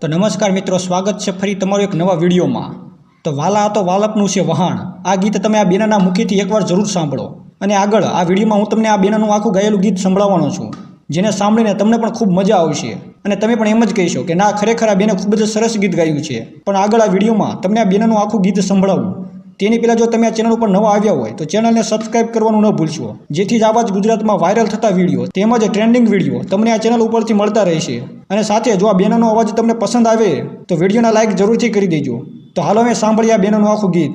તો નમસ્કાર મિત્રો, સ્વાગત છે ફરી તમારો એક નવા વિડીયોમાં. તો વાલા તો વાલપનું છે વહાણ. આ ગીત તમે આ બેનાના મુખેથી એકવાર જરૂર સાંભળો. અને આગળ, આ વિડીયોમાં હું તમને આ બેનાનું આખું ગાયેલું ગીત સંભળાવવાનો છું, જેને સાંભળીને તમને પણ ખૂબ મજા આવશે. અને તમે પણ એમ જ કહેશો કે ના, ખરેખર આ બેને ખૂબ જ સરસ ગીત ગાયું છે. પણ આગળ આ વિડીયોમાં તમને આ બેનાનું આખું ગીત સંભળાવું. તેની પહેલાં જો તમે આ ચેનલ ઉપર નવા આવ્યા હોય, તો ચેનલને સબસ્ક્રાઇબ કરવાનું ન ભૂલશો. જેથી જ આવા જ ગુજરાતમાં વાયરલ થતા વીડિયો, તેમજ ટ્રેન્ડિંગ વીડિયો તમને આ ચેનલ ઉપરથી મળતા રહેશે. અને સાથે જો આ બેનોનો અવાજ તમને પસંદ આવે, તો વિડીયોના લાઇક જરૂરથી કરી દેજો. તો હાલો અમે સાંભળ્યા બેનોનું આખું ગીત.